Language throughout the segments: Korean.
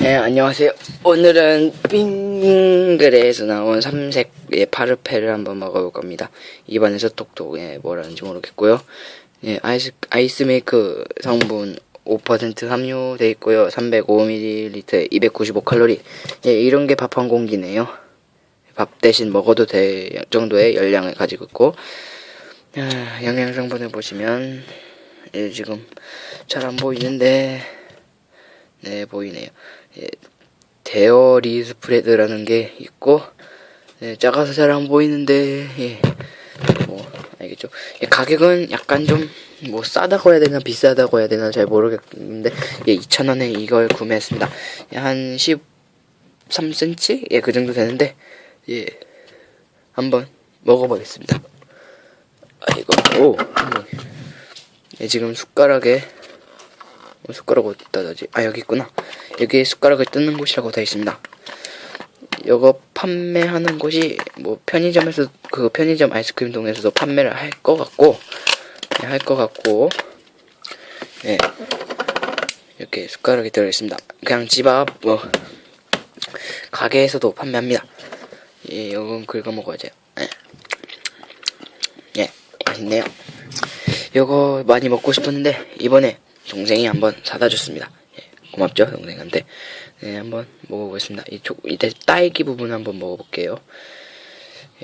네, 안녕하세요. 오늘은 빙그레에서 나온 삼색의 파르페를 한번 먹어볼 겁니다. 입안에서 톡톡, 예, 뭐라는지 모르겠고요. 예, 아이스, 아이스메이크 성분 5% 함유되어 있고요. 305ml, 295칼로리. 예, 이런 게 밥 한 공기네요. 밥 대신 먹어도 될 정도의 열량을 가지고 있고, 아, 영양 성분을 보시면, 예, 지금 잘 안 보이는데, 네, 보이네요. 예, 데어리 스프레드라는 게 있고, 네, 작아서 잘 안 보이는데, 예, 뭐, 알겠죠. 예, 가격은 약간 좀, 뭐, 싸다고 해야 되나, 비싸다고 해야 되나, 잘 모르겠는데, 예, 2,000원에 이걸 구매했습니다. 예, 한 13cm? 예, 그 정도 되는데, 예, 한번 먹어보겠습니다. 아이고, 오, 한번. 예, 지금 숟가락에, 어, 숟가락 어디다 놔지? 아 여기 있구나. 여기에 숟가락을 뜯는 곳이라고 되어 있습니다. 이거 판매하는 곳이 뭐 편의점에서 그 편의점 아이스크림 동에서도 판매를 할 것 같고 네, 할것 같고 예 이렇게 숟가락이 들어 있습니다. 그냥 집 앞 뭐 가게에서도 판매합니다. 예 이건 긁어 먹어야죠. 예. 예 맛있네요. 이거 많이 먹고 싶었는데 이번에 동생이 한번 사다 줬습니다. 예, 고맙죠 동생한테. 네 한번 먹어보겠습니다. 이 초, 이때 딸기 부분 한번 먹어볼게요.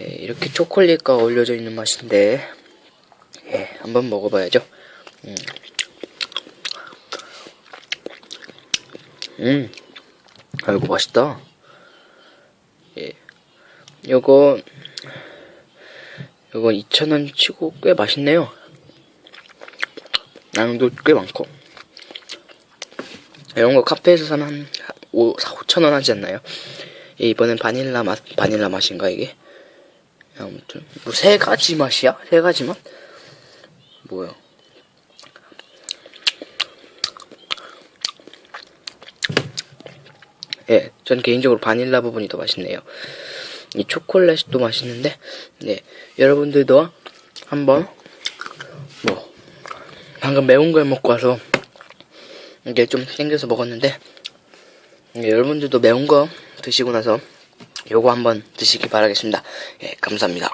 예, 이렇게 초콜릿과 어울려져 있는 맛인데 예, 한번 먹어봐야죠. 음, 음, 아이고 맛있다. 예, 요거 요거 2,000원 치고 꽤 맛있네요. 양도 꽤 많고 이런 거 카페에서 사면 한 5, 4, 5천 원 하지 않나요? 예, 이번엔 바닐라 맛 바닐라 맛인가 이게? 아무튼 뭐 세 가지 맛이야? 세 가지 맛? 뭐야? 예, 전 개인적으로 바닐라 부분이 더 맛있네요. 이 초콜릿도 맛있는데, 네, 여러분들도 한번 뭐 방금 매운 걸 먹고 와서 이게 좀 땡겨서 먹었는데 예, 여러분들도 매운 거 드시고 나서 요거 한번 드시기 바라겠습니다. 예, 감사합니다.